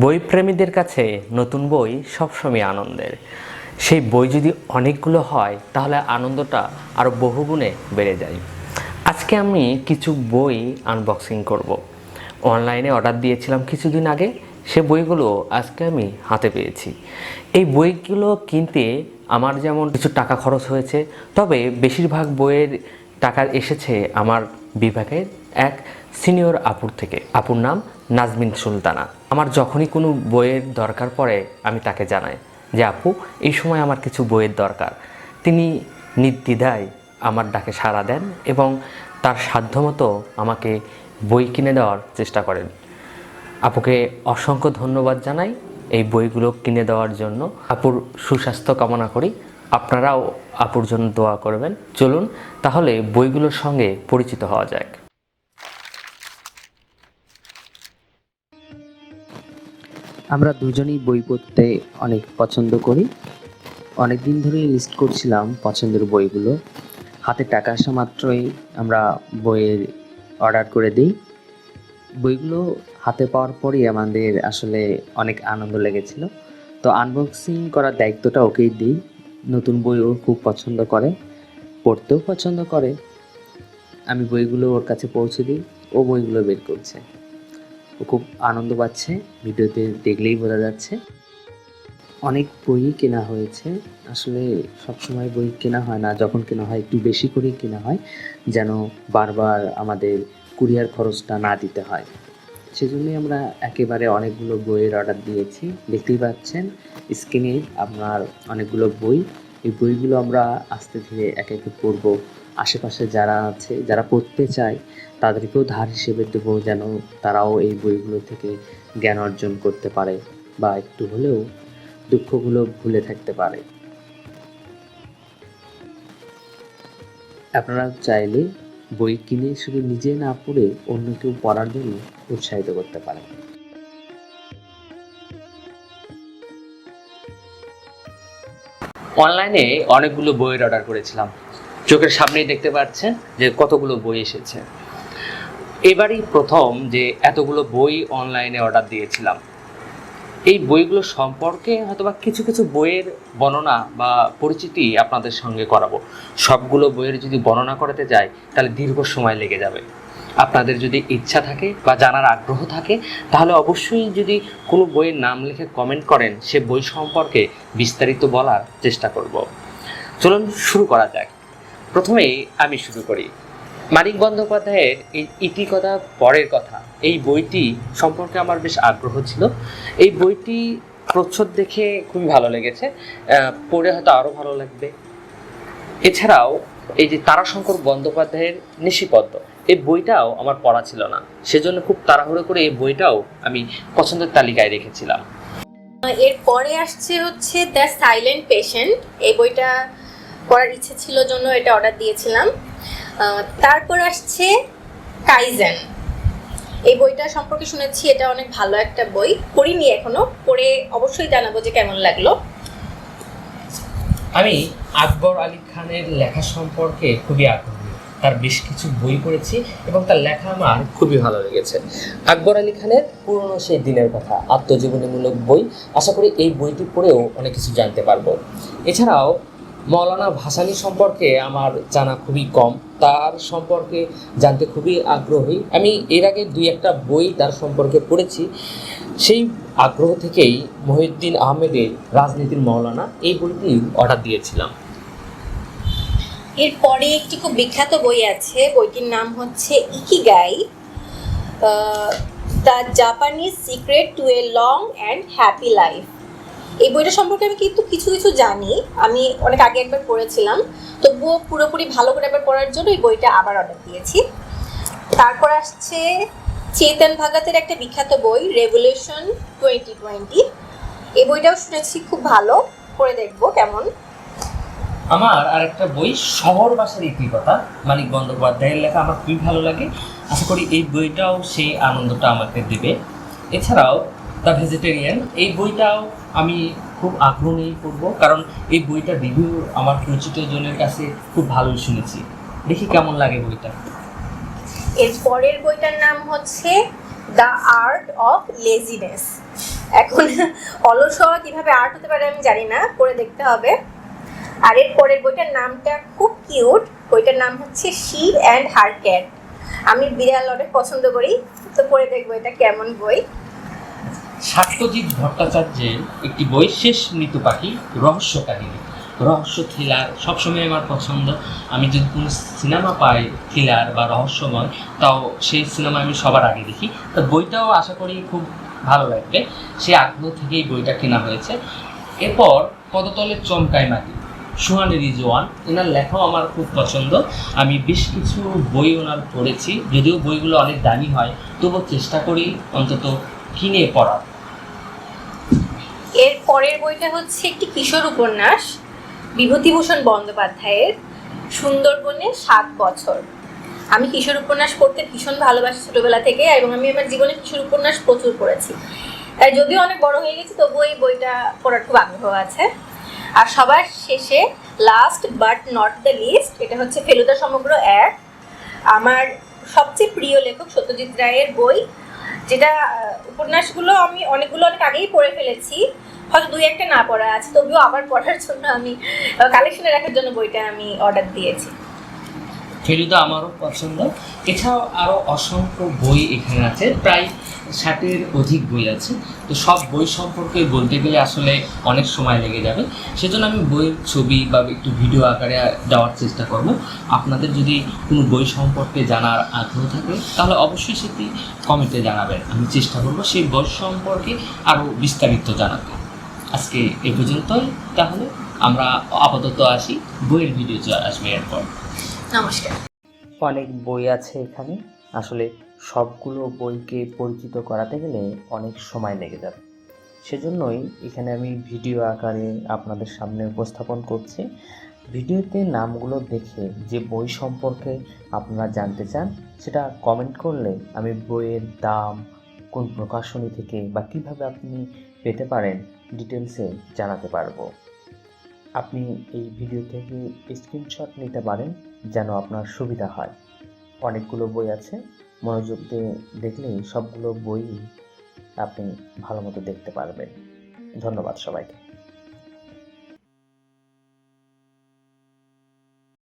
বইপ্রেমীদের কাছে নতুন বই সবসময় আনন্দের। সেই বই যদি অনেকগুলো হয়, তাহলে আনন্দটা আরও বহুগুণে বেড়ে যায়। আজকে আমি কিছু বই আনবক্সিং করব। অনলাইনে অর্ডার দিয়েছিলাম কিছুদিন আগে, সে বইগুলো আজকে আমি হাতে পেয়েছি। এই বইগুলো কিনতে আমার যেমন কিছু টাকা খরচ হয়েছে, তবে বেশিরভাগ বইয়ের টাকা এসেছে আমার বিভাগের এক সিনিয়র আপুর থেকে। আপুর নাম নাজমিন সুলতানা। আমার যখনই কোনো বইয়ের দরকার পড়ে, আমি তাকে জানাই যে, আপু, এই সময় আমার কিছু বইয়ের দরকার। তিনি নির্দ্বিধায় আমার ডাকে সাড়া দেন এবং তার সাধ্যমতো আমাকে বই কিনে দেওয়ার চেষ্টা করেন। আপুকে অসংখ্য ধন্যবাদ জানাই এই বইগুলো কিনে দেওয়ার জন্য। আপুর সুস্বাস্থ্য কামনা করি। আপনারাও আপুর জন্য দোয়া করবেন। চলুন, তাহলে বইগুলোর সঙ্গে পরিচিত হওয়া যাক। আমরা দুজনেই বই পড়তে অনেক পছন্দ করি। অনেক দিন ধরেই লিস্ট করছিলাম পছন্দের বইগুলো। হাতে টাকা আসা মাত্রই আমরা বইয়ের অর্ডার করে দিই। বইগুলো হাতে পাওয়ার পরই আমাদের আসলে অনেক আনন্দ লেগেছিল। তো আনবক্সিং করার দায়িত্বটা ওকেই দিই। নতুন বই ও খুব পছন্দ করে, পড়তেও পছন্দ করে। আমি বইগুলো ওর কাছে পৌঁছে দিই, ও বইগুলো বের করছে। ও খুব আনন্দ পাচ্ছে, ভিডিওতে দেখলেই বোঝা যাচ্ছে। অনেক বই কেনা হয়েছে। আসলে সবসময় বই কেনা হয় না, যখন কেনা হয় একটু বেশি করেই কেনা হয়, যেন বারবার আমাদের কুরিয়ার খরচটা না দিতে হয়। সেজন্যই আমরা একেবারে অনেকগুলো বইয়ের অর্ডার দিয়েছি। দেখতেই পাচ্ছেন, স্ক্রিনে আপনার অনেকগুলো বই। এই বইগুলো আমরা আস্তে ধীরে একে একে পড়ব। আশেপাশে যারা আছে, যারা পড়তে চায়, তাদেরকেও ধার হিসেবে দেবো যেন তারাও এই বইগুলো থেকে জ্ঞান অর্জন করতে পারে বা একটু হলেও দুঃখগুলো ভুলে থাকতে পারে। আপনারা চাইলে বই কিনে শুধু নিজে না পড়ে অন্য কেউ পড়ার জন্য উৎসাহিত করতে পারেন। অনলাইনে অনেকগুলো বইয়ের অর্ডার করেছিলাম। চোখের সামনেই দেখতে পাচ্ছেন যে কতগুলো বই এসেছে। এবারই প্রথম যে এতগুলো বই অনলাইনে অর্ডার দিয়েছিলাম। এই বইগুলো সম্পর্কে হয়তোবা কিছু কিছু বইয়ের বর্ণনা বা পরিচিতি আপনাদের সঙ্গে করাবো। সবগুলো বইয়ের যদি বর্ণনা করাতে যাই, তাহলে দীর্ঘ সময় লেগে যাবে। আপনাদের যদি ইচ্ছা থাকে বা জানার আগ্রহ থাকে, তাহলে অবশ্যই যদি কোনো বইয়ের নাম লিখে কমেন্ট করেন, সে বই সম্পর্কে বিস্তারিত বলার চেষ্টা করব। চলুন শুরু করা যাক। প্রথমেই আমি শুরু করি। মানিক বন্দ্যোপাধ্যায়ের এই ইতিকথা পরের কথা। এই বইটি সম্পর্কে আমার বেশ আগ্রহ ছিল। এই বইটি প্রচ্ছদ দেখে খুবই ভালো লেগেছে। পড়ে হয়তো আরও ভালো লাগবে। এছাড়াও এই যে তারাশঙ্কর বন্দ্যোপাধ্যায়ের নিশিপদ্ম, এই বইটাও আমার পড়া ছিল না। সেজন্য খুব তাড়াহুড়ো করে এই বইটাও আমি পছন্দের তালিকায় রেখেছিলাম। এরপরে আসছে হচ্ছে দ্য সাইলেন্ট পেশেন্ট এই বইটা পড়ার ইচ্ছে ছিল জন্য এটা অর্ডার দিয়েছিলাম। তারপর আসছে কাইজেন এই বইটা সম্পর্কে শুনেছি, এটা অনেক ভালো একটা বই। পড়িনি এখনও, পড়ে অবশ্যই জানাব যে কেমন লাগল। আমি আকবর আলী খানের লেখা সম্পর্কে খুবই আগ্রহী। তার বেশ কিছু বই পড়েছি এবং তার লেখা আমার খুবই ভালো লেগেছে। আকবর আলী খানের পুরনো সেই দিনের কথা, আত্মজীবনীমূলক বই। আশা করি এই বইটি পড়েও অনেক কিছু জানতে পারব। এছাড়াও মৌলানা ভাসানী সম্পর্কে আমার জানা খুবই কম। তার সম্পর্কে জানতে খুবই আগ্রহী। আমি এর আগে দুই একটা বই তার সম্পর্কে পড়েছি। সেই আগ্রহ থেকেই মহিউদ্দিন আহমেদের রাজনীতির মৌলানা এই বইটি অর্ডার দিয়েছিলাম। এরপরে একটি খুব বিখ্যাত বই আছে। বইটির নাম হচ্ছে Ikigai. The Japanese secret to a long and happy life এই বইটা সম্পর্কে আমি কিন্তু কিছু কিছু জানি। আমি অনেক আগে একবার পড়েছিলাম। তবুও পুরোপুরি ভালো করে একবার পড়ার জন্য এই বইটা আবার অর্ডার দিয়েছি। তারপর আসছে চেতন ভাগাতের একটা বিখ্যাত বই রেভলিউশন টোয়েন্টি টোয়েন্টি এই বইটাও শুনেছি, খুব ভালো। পড়ে দেখব কেমন। আমার আর একটা বই শহরবাসের ইতিকথা, মানিক বন্দ্যোপাধ্যায়ের লেখা আমার খুবই ভালো লাগে। আশা করি এই বইটাও সেই আনন্দটা আমাকে দেবে। এছাড়াও দ্য ভেজিটেরিয়ান। এই বইটাও আমি খুব আগ্রহ নিয়েই পড়ব, কারণ এই বইটার রিভিউ আমার পরিচিত জনের কাছে খুব ভালোই শুনেছি। দেখি কেমন লাগে বইটা। এর পরের বইটার নাম হচ্ছে দ্য আর্ট অফ লেজিনেস। এখন অলস হওয়া কীভাবে আর্ট হতে পারে আমি জানি না, পড়ে দেখতে হবে। আর এর পরের বইটার নামটা খুব কিউট, বইটার নাম হচ্ছে শিব অ্যান্ড হার ক্যাট আমি বিড়াল অনেক পছন্দ করি, তো পড়ে দেখব এটা কেমন বই। সত্যজিৎ ভট্টাচার্যের একটি বই, শেষ পাখি রহস্য কাহিনী রহস্য থ্রিলার সবসময় আমার পছন্দ। আমি যদি কোনো সিনেমা পাই থ্রিলার বা রহস্যময়, তাও সেই সিনেমা আমি সবার আগে দেখি। তো বইটাও আশা করি খুব ভালো লাগবে। সেই আগ্রহ থেকেই বইটা কেনা হয়েছে। এরপর পদতলের চমকায় মাটি সুহানি রিজওয়ান এনার লেখাও আমার খুব পছন্দ। আমি বেশ কিছু বই ওনার পড়েছি। যদিও বইগুলো অনেক দামি হয়, তবুও চেষ্টা করি অন্তত কিনে পড়ার এর পরের বইটা হচ্ছে একটি কিশোর উপন্যাস বিভূতিভূষণ বন্দ্যোপাধ্যায়ের, সুন্দরবনে সাত বছর। আমি কিশোর উপন্যাস পড়তে ভীষণ ভালোবাসি ছোটবেলা থেকে এবং আমি আমার জীবনে কিশোর উপন্যাস প্রচুর পড়েছি। যদিও অনেক বড় হয়ে গেছি, তবুও এই বইটা পড়ার খুব আগ্রহ আছে। আর সবার শেষে last but not the least এটা হচ্ছে ফেলুদা সমগ্র এক। আমার সবচেয়ে প্রিয় লেখক সত্যজিৎ রায়ের বই যেটা উপন্যাসগুলো আমি অনেকগুলো অনেক আগেই পড়ে ফেলেছি। হয়তো দুই একটা না পড়া আছে, তবুও আবার পড়ার জন্য আমি কালেকশনে রাখার জন্য বইটা আমি অর্ডার দিয়েছি। ফেলুদা আমারও পছন্দ। এছাড়াও আরও অসংখ্য বই এখানে আছে, প্রায় ষাটের অধিক বই আছে। তো সব বই সম্পর্কে বলতে গেলে আসলে অনেক সময় লেগে যাবে। সেজন্য আমি বইয়ের ছবি বা একটু ভিডিও আকারে দেওয়ার চেষ্টা করব। আপনাদের যদি কোনো বই সম্পর্কে জানার আগ্রহ থাকে, তাহলে অবশ্যই সেটি কমেন্টে জানাবেন। আমি চেষ্টা করব সেই বই সম্পর্কে আরও বিস্তারিত জানাতে। আজকে এ পর্যন্তই। তাহলে আমরা আপাতত আসি, বইয়ের ভিডিও আসবে এরপর। নমস্কার। অনেক বই আছে এখানে। আসলে সবগুলো বইকে পরিচিত করাতে গেলে অনেক সময় লেগে যাবে। সেজন্যই এখানে আমি ভিডিও আকারে আপনাদের সামনে উপস্থাপন করছি। ভিডিওতে নামগুলো দেখে যে বই সম্পর্কে আপনারা জানতে চান, সেটা কমেন্ট করলে আমি বইয়ের দাম, কোন প্রকাশনী থেকে বা কীভাবে আপনি পেতে পারেন ডিটেলসে জানাতে পারব। আপনি এই ভিডিও থেকে স্ক্রিনশট নিতে পারেন যেন আপনার সুবিধা হয়। অনেকগুলো বই আছে, মনোযোগ দিয়ে দেখলেই সবগুলো বই আপনি ভালো মতো দেখতে পারবেন। ধন্যবাদ সবাইকে।